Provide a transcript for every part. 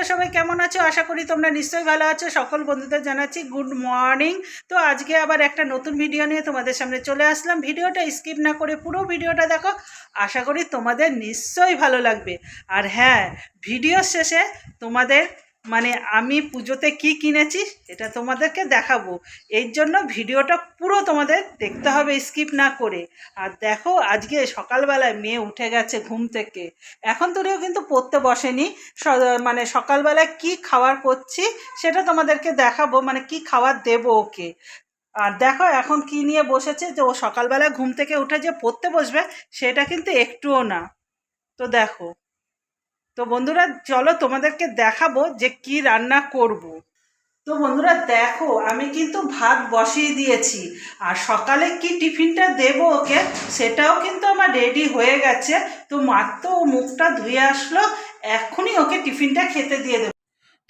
তোমরা সবাই কেমন আছো? আশা করি তোমরা নিশ্চয়ই ভালো আছো। সকল বন্ধুদের জানাচ্ছি গুড মর্নিং। তো আজকে আবার একটা নতুন ভিডিও নিয়ে তোমাদের সামনে চলে আসলাম। ভিডিওটা স্কিপ না করে পুরো ভিডিওটা দেখো। আশা করি তোমাদের নিশ্চয়ই ভালো লাগবে। আর হ্যাঁ ভিডিও শেষে তোমাদের মানে আমি পুজোতে কি কিনেছি এটা তোমাদেরকে দেখাবো। এর জন্য ভিডিওটা পুরো তোমাদের দেখতে হবে, স্কিপ না করে। আর দেখো, আজকে সকালবেলায় মেয়ে উঠে গেছে ঘুম থেকে। এখন তোরেও কিন্তু পড়তে বসেনি। মানে সকালবেলায় কি খাবার করছি সেটা তোমাদেরকে দেখাবো মানে কি খাবার দেবো ওকে। আর দেখো, এখন কি নিয়ে বসেছে যে ও সকালবেলায় ঘুম থেকে উঠে যে পড়তে বসবে, সেটা কিন্তু একটুও না। তো দেখো। তো বন্ধুরা, চলো তোমাদেরকে দেখাবো যে কি রান্না করব। তো বন্ধুরা, দেখো, আমি কিন্তু ভাত বসিয়ে দিয়েছি। আর সকালে কি টিফিনটা দেব ওকে, সেটাও কিন্তু আমার রেডি হয়ে গেছে। তো মাত্র মুখটা ধুয়ে আসলো, এখনই ওকে টিফিনটা খেতে দিয়ে দেবো।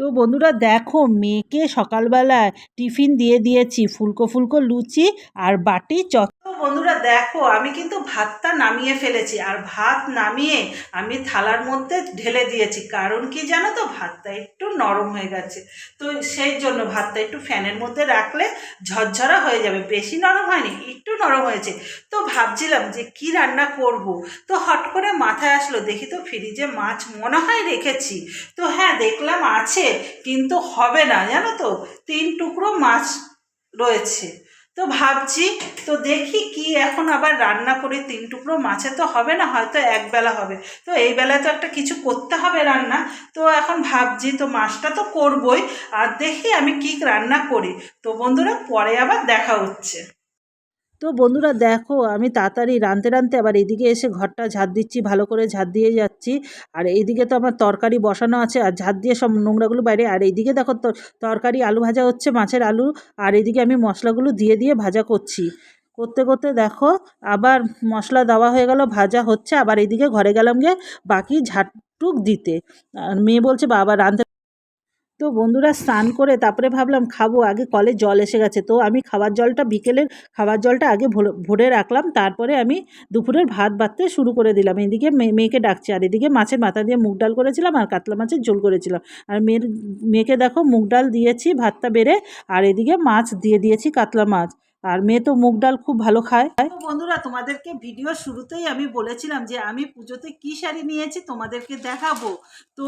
তো বন্ধুরা দেখো, মেয়েকে সকালবেলায় টিফিন দিয়ে দিয়েছি, ফুলকো ফুলকো লুচি আর বাটি চট তো বন্ধুরা দেখো, আমি কিন্তু ভাতটা নামিয়ে ফেলেছি আর ভাত নামিয়ে আমি থালার মধ্যে ঢেলে দিয়েছি। কারণ কি জানো তো, ভাতটা একটু নরম হয়ে গেছে। তো সেই জন্য ভাতটা একটু ফ্যানের মধ্যে রাখলে ঝরঝরা হয়ে যাবে। বেশি নরম হয়নি, একটু নরম হয়েছে। তো ভাবছিলাম যে কি রান্না করব? তো হট করে মাথায় আসলো, দেখি তো ফ্রিজে মাছ মনে হয় রেখেছি। তো হ্যাঁ দেখলাম আছে। কিন্তু হবে না, জানো তো? তিন টুকরো মাছ রয়েছে। তো ভাবছি, তো দেখি কি এখন আবার রান্না করি। তিন টুকরো মাছে তো হবে না, হয়তো একবেলা হবে। তো এই বেলায় তো একটা কিছু করতে হবে রান্না। তো এখন ভাবছি, তো মাছটা তো করবই। আর দেখি আমি কি রান্না করি। তো বন্ধুরা, পরে আবার দেখা হচ্ছে। তো বন্ধুরা দেখো, আমি তাড়াতাড়ি রাঁধতে রাঁধতে আবার এদিকে এসে ঘরটা ঝাড় দিচ্ছি, ভালো করে ঝাড় দিয়ে যাচ্ছি। আর এইদিকে তো আমার তরকারি বসানো আছে, আর ঝাড় দিয়ে সব নোংরাগুলো বাইরে। আর এইদিকে দেখো তরকারি, আলু ভাজা হচ্ছে, মাছের আলু। আর এইদিকে আমি মশলাগুলো দিয়ে দিয়ে ভাজা করছি। করতে করতে দেখো, আবার মশলা দেওয়া হয়ে গেল, ভাজা হচ্ছে। আবার এইদিকে ঘরে গেলাম গিয়ে বাকি ঝাড়টুক দিতে। আর মেয়ে বলছে, বাবা, রাঁধতে তো বন্ধুরা স্নান করে তারপরে ভাবলাম খাব, আগে কলে জল এসে গেছে। তো আমি খাবার জলটা বিকেলের খাবার জলটা আগে ভরে- রাখলাম, তারপরে আমি দুপুরের ভাত বাড়তে শুরু করে দিলাম। এদিকে মেয়ে- মেয়েকে ডাকছি, আর এদিকে মাছের মাথা দিয়ে মুগ ডাল করেছিলাম আর কাতলা মাছের ঝোল করেছিলাম। আর মেয়ের, মেয়েকে দেখো মুগ ডাল দিয়েছি, ভাতটা বেড়ে, আর এদিকে মাছ দিয়ে দিয়েছি কাতলা মাছ। আর মেয়ে তো মুগ ডাল খুব ভালো খায়। তো বন্ধুরা তোমাদেরকে ভিডিও শুরুতেই আমি বলেছিলাম যে আমি পুজোতে কি শাড়ি নিয়েছি তোমাদেরকে দেখাবো। তো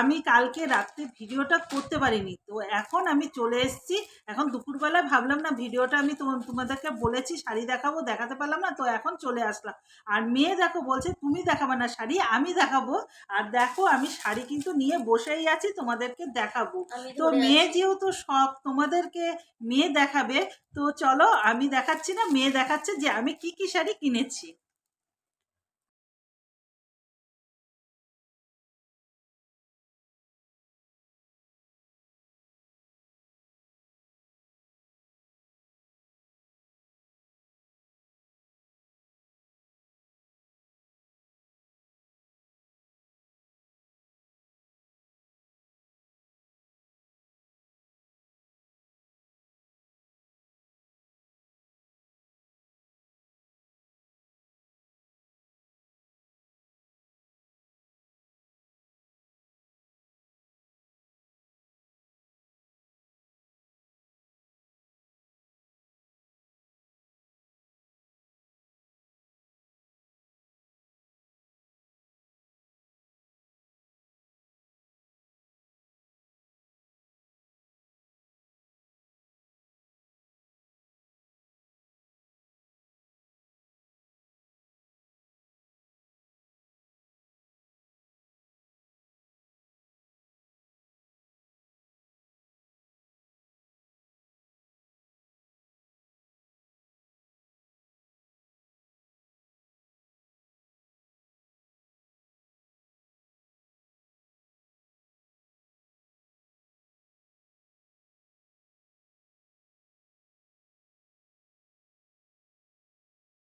আমি কালকে রাত্রে ভিডিওটা করতে পারিনি। তো এখন আমি চলে এসেছি। এখন দুপুরবেলা ভাবলাম না ভিডিওটা আমি তোমা- তোমাদেরকে বলেছি শাড়ি দেখাবো দেখাতে পারলাম না তো এখন চলে আসলাম। আর মেয়ে দেখো বলছে তুমি দেখাবে না শাড়ি আমি দেখাবো। আর দেখো আমি শাড়ি কিন্তু নিয়ে বসেই আছি তোমাদেরকে দেখাবো। তো মেয়ে যেহেতু সব তোমাদেরকে মেয়ে দেখাবে তো চলো আমি দেখাচ্ছি না মেয়ে দেখাচ্ছে যে আমি কি কি শাড়ি কিনেছি।